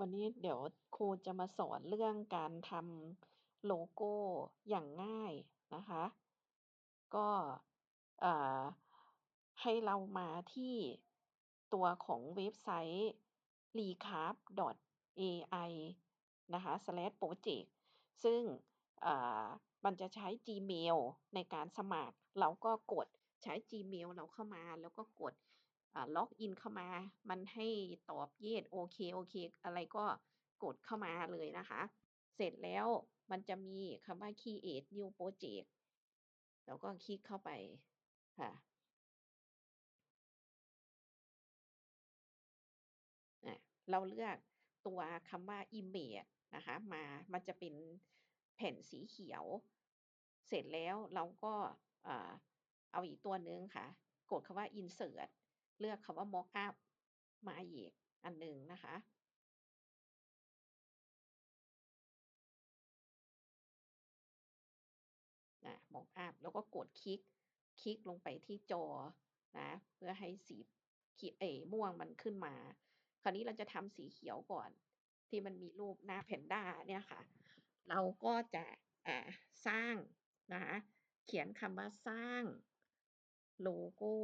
วันนี้เดี๋ยวครูจะมาสอนเรื่องการทำโลโก้อย่างง่ายนะคะ ก็ให้เรามาที่ตัวของเว็บไซต์ recap.ai นะคะ slash project ซึ่งมันจะใช้ Gmail ในการสมัคร เราก็กดใช้ Gmail เราเข้ามาแล้วก็กด ล็อกอินเข้ามา มันให้ตอบ yes โอเคโอเค อะไรก็กดเข้ามาเลยนะคะ เสร็จแล้วมันจะมีคำว่า create new project เราก็คลิกเข้าไปค่ะเราเลือกตัวคำว่า image นะคะมา มันจะเป็นแผ่นสีเขียว เสร็จแล้วเราก็เอาอีกตัวนึงค่ะ กดคำว่า insert เลือกคำว่า mockup มาอีกอันหนึ่งนะคะนะ mockup แล้วก็กดคลิก คลิกลงไปที่จอนะเพื่อให้สีขีเอยม่วงมันขึ้นมา คราวนี้เราจะทำสีเขียวก่อน ที่มันมีรูปหน้าแพนด้าเนี่ยค่ะ เราก็จะอ่าสร้างนะคะเขียนคำว่าสร้างโลโก้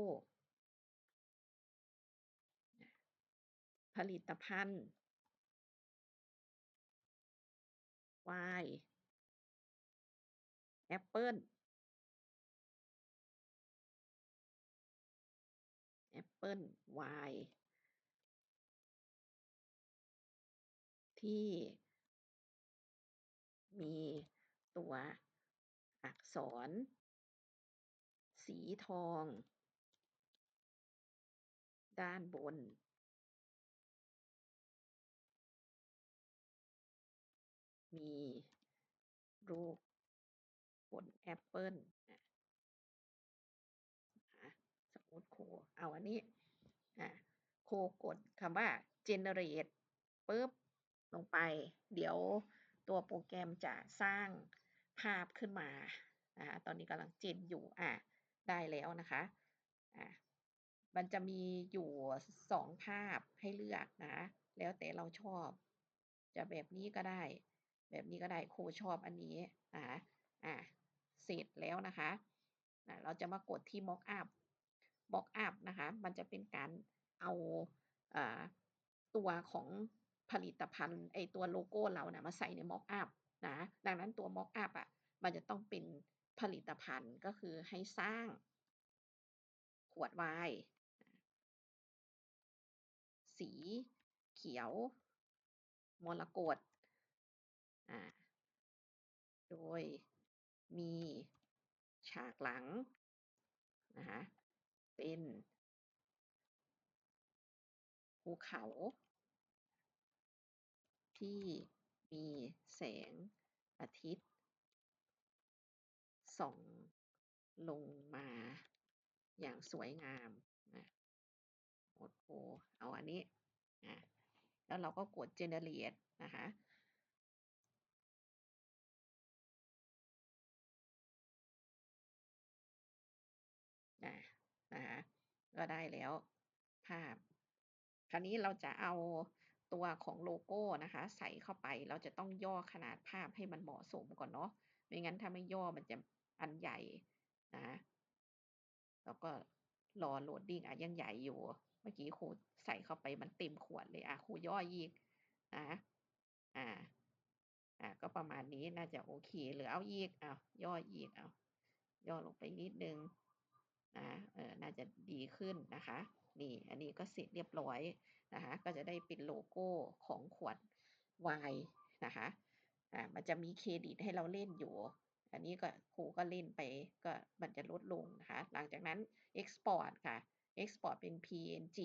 ผลิตภัณฑ์ Y แอปเปิลแอปเปิล Y ที่มีตัวอักษร สีทอง ด้านบน มีรูปผลแอปเปิลนะคะสมมติโคเอาอันนี้อะคกดคำว่า generate ปุ๊บลงไป เดี๋ยวตัวโปรแกรมจะสร้างภาพขึ้นมานะคะตอนนี้กำลังเจนอยู่อะได้แล้วนะคะอะมันจะมีอยู่สองภาพให้เลือกนะ แล้วแต่เราชอบ จะแบบนี้ก็ได้ แบบนี้ก็ได้ครูชอบอันนี้นะคะอะเสร็จแล้วนะคะอะเราจะมากดที่ mock up mock up นะคะ มันจะเป็นการเอาอ่าตัวของผลิตภัณฑ์ไอตัวโลโก้เรานะมาใส่ใน mock up นะดังนั้นตัว mock up อะมันจะต้องเป็นผลิตภัณฑ์ก็คือให้สร้าง ขวดไวน์สีเขียวมรกต โดยมีฉากหลังนะคะเป็นภูเขาที่มีแสงอาทิตย์ส่องลงมาอย่างสวยงามนะโอ้โหเอาอันนี้อะแล้วเราก็กด generate นะคะ นะคะก็ได้แล้วภาพ คราวนี้เราจะเอาตัวของโลโก้นะคะ ใส่เข้าไปเราจะต้องย่อขนาดภาพให้มันเหมาะสมก่อนเนาะไม่งั้นถ้าไม่ย่อมันจะอันใหญ่นะแล้วก็รอโหลดดิ้งอะยังใหญ่อยู่ เมื่อกี้ครูใส่เข้าไปมันเต็มขวดเลยอะครูย่ออีกนะอ่าอ่าก็ประมาณนี้น่าจะโอเคหรือเอาอีกอะย่ออีกเอาย่อลงไปนิดนึง จะดีขึ้นนะคะ นี่อันนี้ก็เสร็จเรียบร้อยนะคะ ก็จะได้เป็นโลโก้ของขวดวน์นะคะอ่ามันจะมีเครดิตให้เราเล่นอยู่ อันนี้ก็ครูก็เล่นไปก็มันจะลดลงนะคะ หลังจากนั้น export ค่ะ export เป็น png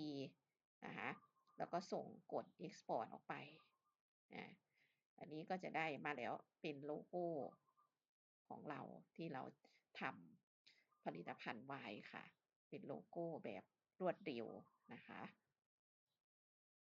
นะคะแล้วก็ส่งกด export ออกไปอ่าอันนี้ก็จะได้มาแล้วเป็นโลโก้ของเราที่เราทำผลิตภัณฑ์วน์ค่ะ เป็นโลโก้แบบรวดเร็วนะคะ